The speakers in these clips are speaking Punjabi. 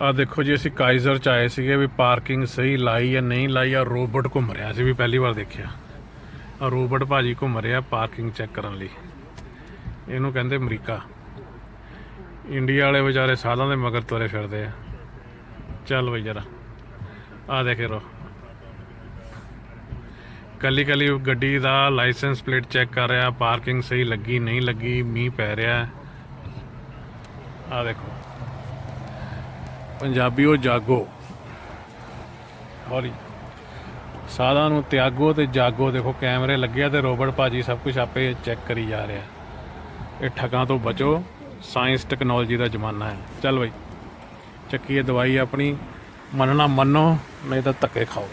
ਆ ਦੇਖੋ ਜੀ, ਅਸੀਂ ਕਾਈਜ਼ਰ ਚ ਆਏ ਸੀਗੇ ਵੀ ਪਾਰਕਿੰਗ ਸਹੀ ਲਾਈ ਜਾਂ ਨਹੀਂ ਲਾਈ, ਆ ਰੋਬੋਟ ਘੁੰਮ ਰਿਹਾ ਸੀ ਵੀ ਪਹਿਲੀ ਵਾਰ ਦੇਖਿਆ। ਆ ਰੋਬੋਟ ਭਾਜੀ ਘੁੰਮ ਰਿਹਾ ਪਾਰਕਿੰਗ ਚੈੱਕ ਕਰਨ ਲਈ। ਇਹਨੂੰ ਕਹਿੰਦੇ ਅਮਰੀਕਾ। ਇੰਡੀਆ ਵਾਲੇ ਵਿਚਾਰੇ ਸਾਲਾਂ ਦੇ ਮਗਰ ਤੁਰੇ ਫਿਰਦੇ ਆ। ਚੱਲ ਬਈ ਜਰਾ। ਆ ਦੇਖੇ ਰੋ। ਕੱਲੀ ਕੱਲੀ ਗੱਡੀ ਦਾ ਲਾਇਸੈਂਸ ਪਲੇਟ ਚੈੱਕ ਕਰ ਰਿਹਾ, ਪਾਰਕਿੰਗ ਸਹੀ ਲੱਗੀ, ਨਹੀਂ ਲੱਗੀ, ਮੀਂਹ ਪੈ ਰਿਹਾ। ਆ ਦੇਖੋ। ਪੰਜਾਬੀਓ ਜਾਗੋ। ਹੌਲੀ। ਸਾਧਾਂ ਨੂੰ ਤਿਆਗੋ ਤੇ ਜਾਗੋ। ਦੇਖੋ, ਕੈਮਰੇ ਲੱਗੇ ਆ ਤੇ ਰੋਬਟ ਭਾਜੀ ਸਭ ਕੁਝ ਆਪੇ ਚੈੱਕ ਕਰੀ ਜਾ ਰਿਹਾ। ਇਹ ਠੱਗਾਂ ਤੋਂ ਬਚੋ। ਸਾਇੰਸ ਟੈਕਨੋਲੋਜੀ ਦਾ ਜ਼ਮਾਨਾ ਹੈ। ਚੱਲ ਬਈ, ਚੱਕੀਏ ਦਵਾਈ ਆਪਣੀ। ਮੰਨਣਾ ਮੰਨੋ, ਨਹੀਂ ਤਾਂ ਧੱਕੇ ਖਾਓ।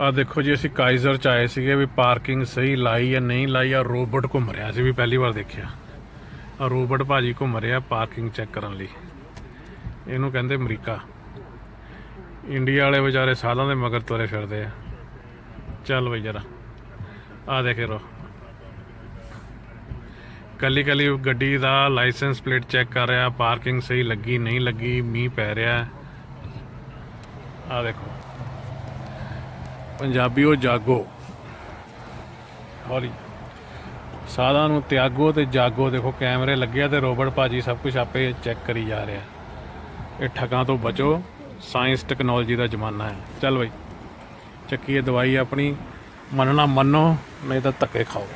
ਆ ਦੇਖੋ ਜੀ, ਅਸੀਂ ਕਾਈਜ਼ਰ ਚ ਆਏ ਸੀਗੇ ਵੀ ਪਾਰਕਿੰਗ ਸਹੀ ਲਾਈ ਜਾਂ ਨਹੀਂ ਲਾਈ। ਆ ਰੋਬੋਟ ਘੁੰਮ ਰਿਹਾ ਸੀ ਵੀ ਪਹਿਲੀ ਵਾਰ ਦੇਖਿਆ। ਆ ਰੋਬਟ ਭਾਜੀ ਘੁੰਮ ਰਿਹਾ ਪਾਰਕਿੰਗ ਚੈੱਕ ਕਰਨ ਲਈ। ਇਹਨੂੰ ਕਹਿੰਦੇ ਅਮਰੀਕਾ। ਇੰਡੀਆ ਵਾਲੇ ਵਿਚਾਰੇ ਸਾਧਾਂ ਦੇ ਮਗਰ ਤੁਰੇ ਫਿਰਦੇ ਆ। ਚੱਲ ਬਈ ਜਰਾ ਆ ਦੇਖੇ ਰੋ। ਕੱਲੀ ਕੱਲੀ ਗੱਡੀ ਦਾ ਲਾਇਸੈਂਸ ਪਲੇਟ ਚੈੱਕ ਕਰ ਰਿਹਾ, ਪਾਰਕਿੰਗ ਸਹੀ ਲੱਗੀ, ਨਹੀਂ ਲੱਗੀ, ਮੀਂਹ ਪੈ ਰਿਹਾ। ਆ ਦੇਖੋ। ਪੰਜਾਬੀਓ ਜਾਗੋ। ਹੌਲੀ। ਸਾਧਾਂ ਨੂੰ ਤਿਆਗੋ ਤੇ ਜਾਗੋ। ਦੇਖੋ, ਕੈਮਰੇ ਲੱਗੇ ਆ ਤੇ ਰੋਬਟ ਭਾਜੀ ਸਭ ਕੁਝ ਆਪੇ ਚੈੱਕ ਕਰੀ ਜਾ ਰਿਹਾ। ਇਹ ਠੱਗਾਂ ਤੋਂ ਬਚੋ। ਸਾਇੰਸ ਟੈਕਨੋਲੋਜੀ ਦਾ ਜ਼ਮਾਨਾ ਹੈ। ਚੱਲ ਬਈ, ਚੱਕੀਏ ਦਵਾਈ ਆਪਣੀ। ਮੰਨਣਾ ਮੰਨੋ, ਨਹੀਂ ਤਾਂ ਧੱਕੇ ਖਾਓ।